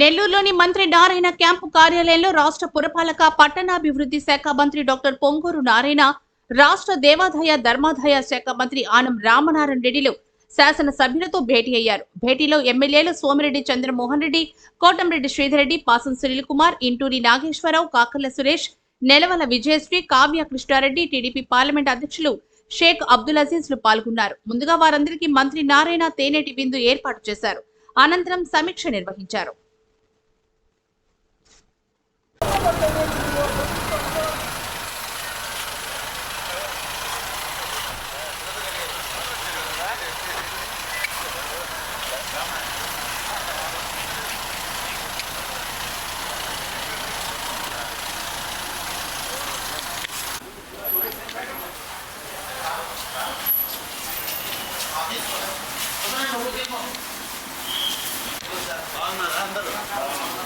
నెల్లూరులోని మంత్రి నారాయణ క్యాంపు కార్యాలయంలో రాష్ట్ర పురపాలక పట్టణాభివృద్ధి శాఖ మంత్రి డాక్టర్ పొంగూరు నారాయణ రాష్ట్ర దేవాదాయ ధర్మాదాయ శాఖ మంత్రి ఆనం రామనారాయణ రెడ్డిలు శాసన సభ్యులతో భేటీ అయ్యారు. భేటీలో ఎమ్మెల్యేలు సోమిరెడ్డి చంద్రమోహన్ రెడ్డి కోటంరెడ్డి శ్రీధరెడ్డి పాసం సునీల్ కుమార్ ఇంటూరి నాగేశ్వరరావు కాకర్ల సురేష్ నెలవల విజయశ్రీ కావ్య కృష్ణారెడ్డి టీడీపీ పార్లమెంట్ అధ్యక్షులు షేక్ అబ్దుల్ అజీజ్లు పాల్గొన్నారు. ముందుగా వారందరికీ మంత్రి నారాయణ తేనెటి విందు ఏర్పాటు చేశారు. అనంతరం సమీక్ష నిర్వహించారు. Anladım, anladım.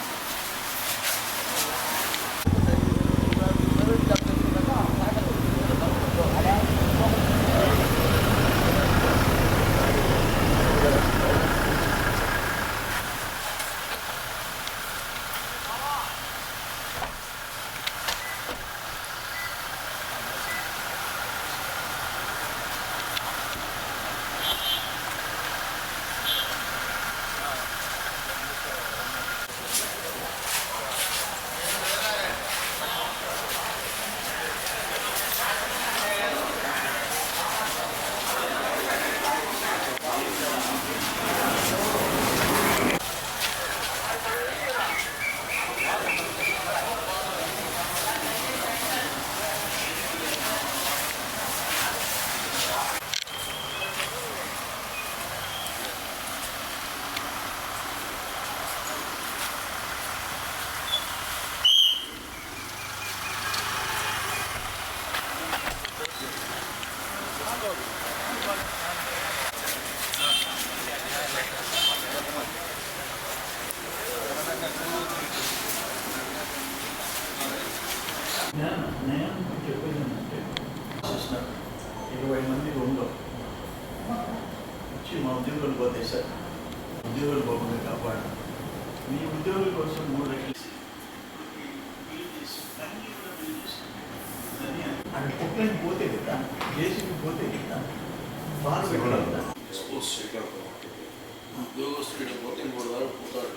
నేను నేను చెప్పేది ఏంటంటే ఇరవై మంది రూమ్లో వచ్చి మా ఉద్యోగులు పోతే సార్ ఉద్యోగులు పోకుండా కాపాడు మీ ఉద్యోగుల కోసం మూడు రెట్లు అది కుక్కని పోతే కదా జేసీబీ పోతే కదా బాగా పెట్టాలి కదా స్పోర్ట్స్ ఉద్యోగస్తుడు పోతే మూడు వారు పోతాడు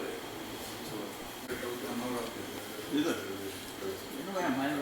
ముగ్గురు